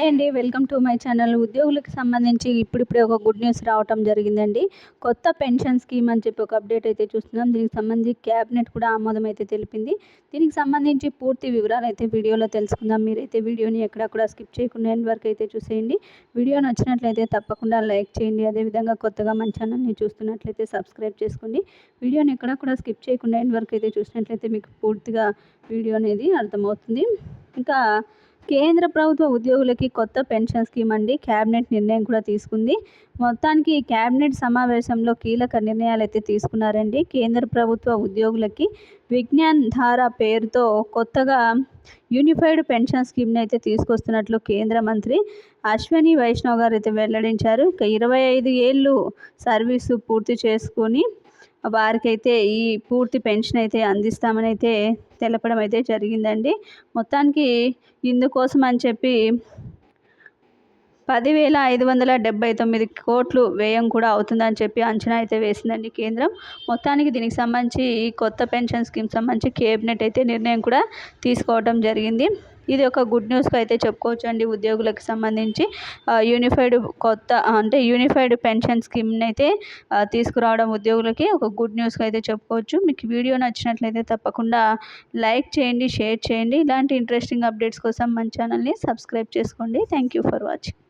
Hi అండి. Welcome to my channel. ఉద్యోగులకు సంబంధించి ఇప్పుడిప్పుడే ఒక గుడ్ న్యూస్ రావటం జరిగిందండి. కొత్త పెన్షన్ స్కీమ్ అని చెప్పి ఒక అప్డేట్ అయితే చూస్తున్నాం. దీనికి సంబంధించి క్యాబినెట్ కూడా ఆమోదం అయితే తెలిపింది. దీనికి సంబంధించి పూర్తి వివరాలు అయితే వీడియోలో తెలుసుకుందాం. మీరైతే వీడియోని ఎక్కడ కూడా స్కిప్ చేయకుండా ఎండ్ వరకు అయితే చూసేయండి. వీడియో నచ్చినట్లయితే తప్పకుండా లైక్ చేయండి. అదేవిధంగా కొత్తగా మన ఛానల్ని చూస్తున్నట్లయితే సబ్స్క్రైబ్ చేసుకోండి. వీడియోని ఎక్కడ కూడా స్కిప్ చేయకుండా ఎండ్ వరకు అయితే చూసినట్లయితే మీకు పూర్తిగా వీడియో అనేది అర్థమవుతుంది. ఇంకా కేంద్ర ప్రభుత్వ ఉద్యోగులకి కొత్త పెన్షన్ స్కీమ్ అండి. క్యాబినెట్ నిర్ణయం కూడా తీసుకుంది. మొత్తానికి క్యాబినెట్ సమావేశంలో కీలక నిర్ణయాలు అయితే తీసుకున్నారండి. కేంద్ర ప్రభుత్వ ఉద్యోగులకి విజ్ఞాన్ ధార పేరుతో కొత్తగా యూనిఫైడ్ పెన్షన్ స్కీమ్ని అయితే తీసుకొస్తున్నట్లు కేంద్ర మంత్రి అశ్వని వైష్ణవ్ గారు అయితే వెల్లడించారు. ఇక ఇరవై ఐదు ఏళ్ళు సర్వీసు పూర్తి చేసుకొని వారికైతే ఈ పూర్తి పెన్షన్ అయితే అందిస్తామని అయితే తెలపడం అయితే జరిగిందండి. మొత్తానికి ఇందుకోసం అని చెప్పి పదివేల ఐదు వందల డెబ్బై తొమ్మిది కోట్లు వ్యయం కూడా అవుతుందని చెప్పి అంచనా అయితే వేసిందండి కేంద్రం. మొత్తానికి దీనికి సంబంధించి కొత్త పెన్షన్ స్కీమ్ సంబంధించి కేబినెట్ అయితే నిర్ణయం కూడా తీసుకోవడం జరిగింది. ఇది ఒక గుడ్ న్యూస్గా అయితే చెప్పుకోవచ్చు అండి ఉద్యోగులకు సంబంధించి. యూనిఫైడ్ కొత్త అంటే యూనిఫైడ్ పెన్షన్ స్కీమ్ని అయితే తీసుకురావడం ఉద్యోగులకి ఒక గుడ్ న్యూస్గా అయితే చెప్పుకోవచ్చు. మీకు వీడియో నచ్చినట్లయితే తప్పకుండా లైక్ చేయండి షేర్ చేయండి. ఇలాంటి ఇంట్రెస్టింగ్ అప్డేట్స్ కోసం మన ఛానల్ని సబ్స్క్రైబ్ చేసుకోండి. Thank you for watching